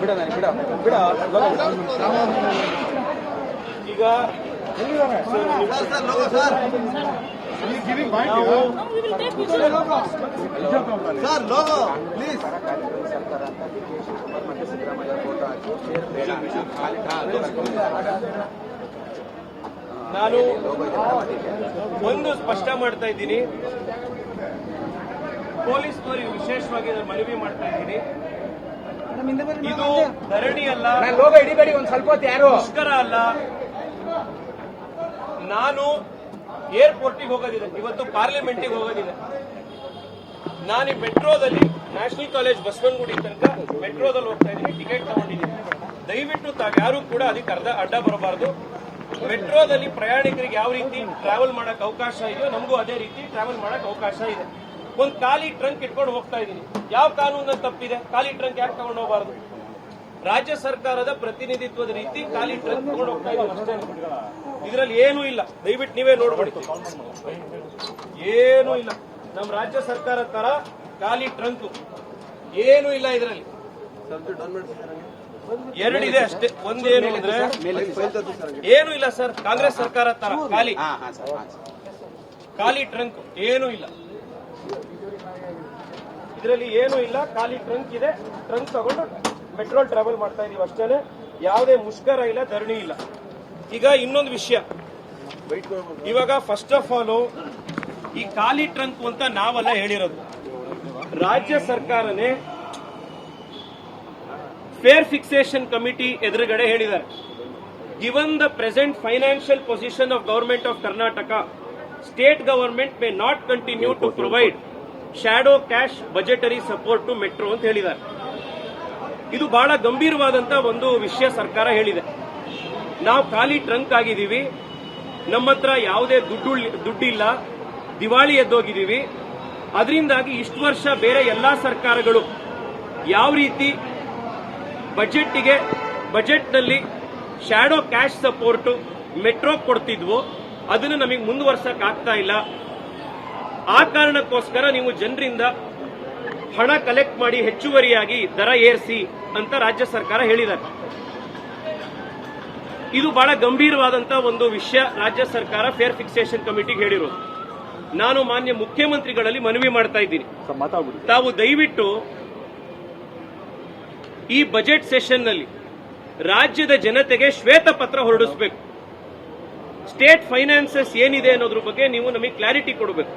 ಬಿಡ ಬಿಡ ಬಿಡ. ಈಗ ನಾವು ಸರ್ ಲೋಗೋ ಪ್ಲೀಸ್. ನಾನು ಒಂದು ಸ್ಪಷ್ಟ ಮಾಡ್ತಾ ಇದ್ದೀನಿ. ಪೊಲೀಸ್ನವರಿಗೆ ವಿಶೇಷವಾಗಿ ನಾನು ಮನವಿ ಮಾಡ್ತಾ ಇದ್ದೀನಿ. ಇದು ಧರಣಿ ಅಲ್ಲ. ಲೋಗ ಇಡಿಬೇಡಿ ಒಂದ್ ಸ್ವಲ್ಪ ಹೊತ್ತು ಯಾರು? ಮುಷ್ಕರ ಅಲ್ಲ. ನಾನು ಏರ್ಪೋರ್ಟಿಗೆ ಹೋಗೋದಿದೆ. ಇವತ್ತು ಪಾರ್ಲಿಮೆಂಟಿಗೆ ಹೋಗೋದಿದೆ. ನಾನು ಈ ಮೆಟ್ರೋದಲ್ಲಿ ನ್ಯಾಷನಲ್ ಕಾಲೇಜ್ ಬಸವನಗುಡಿ ತನಕ ಮೆಟ್ರೋದಲ್ಲಿ ಹೋಗ್ತಾ ಇದ್ದೀನಿ ಟಿಕೆಟ್ ತಗೊಂಡಿದ್ದೀನಿ. ದಯವಿಟ್ಟು ತಾವ್ಯಾರು ಕೂಡ ಅದಕ್ಕೆ ಅರ್ಧ ಅಡ್ಡ ಬರಬಾರ್ದು. ಮೆಟ್ರೋದಲ್ಲಿ ಪ್ರಯಾಣಿಕರಿಗೆ ಯಾವ ರೀತಿ ಟ್ರಾವೆಲ್ ಮಾಡಕ್ ಅವಕಾಶ ಇದೆಯೋ ನಮಗೂ ಅದೇ ರೀತಿ ಟ್ರಾವೆಲ್ ಮಾಡಕ್ ಅವಕಾಶ ಇದೆ. ಒಂದು ಖಾಲಿ ಟ್ರಂಕ್ ಇಟ್ಕೊಂಡು ಹೋಗ್ತಾ ಇದ್ದೀನಿ. ಯಾವ ಕಾನೂನು ತಪ್ಪಿದೆ? ಖಾಲಿ ಟ್ರಂಕ್ ಯಾಕೆ ತಗೊಂಡು ಹೋಗಬಾರದು? ರಾಜ್ಯ ಸರ್ಕಾರದ ಪ್ರತಿನಿಧಿತ್ವದ ರೀತಿ ಖಾಲಿ ಟ್ರಂಕ್ ತಗೊಂಡು ಹೋಗ್ತಾ ಇದ್ದೀವಿ ಅಷ್ಟೇ ಇದರಲ್ಲಿ ಏನೂ ಇಲ್ಲ. ದಯವಿಟ್ಟು ನೀವೇ ನೋಡ್ಬಿಡಿ. ಏನೂ ಇಲ್ಲ. ನಮ್ಮ ರಾಜ್ಯ ಸರ್ಕಾರ ತರ ಖಾಲಿ ಟ್ರಂಕ್ ಏನೂ ಇಲ್ಲ ಇದರಲ್ಲಿ. ಎರಡಿದೆ ಅಷ್ಟೇ. ಒಂದೇನು ಅಂದ್ರೆ ಏನು ಇಲ್ಲ ಸರ್. ಕಾಂಗ್ರೆಸ್ ಸರ್ಕಾರ ತರ ಖಾಲಿ. ಖಾಲಿ ಟ್ರಂಕ್ ಏನೂ ಇಲ್ಲ. ಇದರಲ್ಲಿ ಏನು ಇಲ್ಲ, ಖಾಲಿ ಟ್ರಂಕ್ ಇದೆ. ಟ್ರಂಕ್ ತಗೊಂಡು ಪೆಟ್ರೋಲ್ ಟ್ರಾವೆಲ್ ಮಾಡ್ತಾ ಇದೀವಿ ಅಷ್ಟೇನೆ. ಯಾವುದೇ ಮುಷ್ಕರ ಇಲ್ಲ, ಧರಣಿ ಇಲ್ಲ. ಈಗ ಇನ್ನೊಂದು ವಿಷಯ. ಇವಾಗ ಫಸ್ಟ್ ಆಫ್ ಆಲ್ ಈ ಖಾಲಿ ಟ್ರಂಕ್ ಅಂತ ನಾವೆಲ್ಲ ಹೇಳಿರೋದು. ರಾಜ್ಯ ಸರ್ಕಾರನೇ ಫೇರ್ ಫಿಕ್ಸೇಷನ್ ಕಮಿಟಿ ಎದುರುಗಡೆ ಹೇಳಿದ್ದಾರೆ. Given the present financial position of government of Karnataka state government may not continue to provide shadow cash budgetary support to metro ಅಂತ ಹೇಳಿದ್ದಾರೆ. ಇದು ಬಹಳ ಗಂಭೀರವಾದಂತ ಒಂದು ವಿಷಯ ಸರ್ಕಾರ ಹೇಳಿದೆ. ನಾವು ಖಾಲಿ ಟ್ರಂಕ್ ಆಗಿದ್ದೀವಿ. ನಮ್ಮ ಹತ್ರ ಯಾವುದೇ ದುಡ್ಡು ದುಡ್ಡಿಲ್ಲ. ದಿವಾಳಿ ಎದ್ದೋಗಿದ್ದೀವಿ. ಅದರಿಂದಾಗಿ ಇಷ್ಟು ವರ್ಷ ಬೇರೆ ಎಲ್ಲಾ ಸರ್ಕಾರಗಳು ಯಾವ ರೀತಿ ಬಜೆಟ್ಗೆ ಬಜೆಟ್ನಲ್ಲಿ ಶ್ಯಾಡೋ ಕ್ಯಾಶ್ ಸಪೋರ್ಟ್ ಮೆಟ್ರೋ ಕೊಡ್ತಿದ್ವು ಅದನ್ನು ನಮಗೆ ಮುಂದುವರ್ಸಕ್ ಆಗ್ತಾ ಇಲ್ಲ. ಆ ಕಾರಣಕ್ಕೋಸ್ಕರ ನೀವು ಜನರಿಂದ ಹಣ ಕಲೆಕ್ಟ್ ಮಾಡಿ ಹೆಚ್ಚುವರಿಯಾಗಿ ದರ ಏರಿಸಿ ಅಂತ ರಾಜ್ಯ ಸರ್ಕಾರ ಹೇಳಿದ್ದಾರೆ. ಇದು ಬಹಳ ಗಂಭೀರವಾದಂತಹ ಒಂದು ವಿಷಯ ರಾಜ್ಯ ಸರ್ಕಾರ ಫೇರ್ ಫಿಕ್ಸೇಷನ್ ಕಮಿಟಿಗೆ ಹೇಳಿರೋದು. ನಾನು ಮಾನ್ಯ ಮುಖ್ಯಮಂತ್ರಿಗಳಲ್ಲಿ ಮನವಿ ಮಾಡ್ತಾ ಇದ್ದೀನಿ. ತಾವು ದಯವಿಟ್ಟು ಈ ಬಜೆಟ್ ಸೆಷನ್ನಲ್ಲಿ ರಾಜ್ಯದ ಜನತೆಗೆ ಶ್ವೇತಪತ್ರ ಹೊರಡಿಸಬೇಕು. ಸ್ಟೇಟ್ ಫೈನಾನ್ಸಸ್ ಏನಿದೆ ಅನ್ನೋದ್ರ ಬಗ್ಗೆ ನೀವು ನಮಗೆ ಕ್ಲಾರಿಟಿ ಕೊಡಬೇಕು.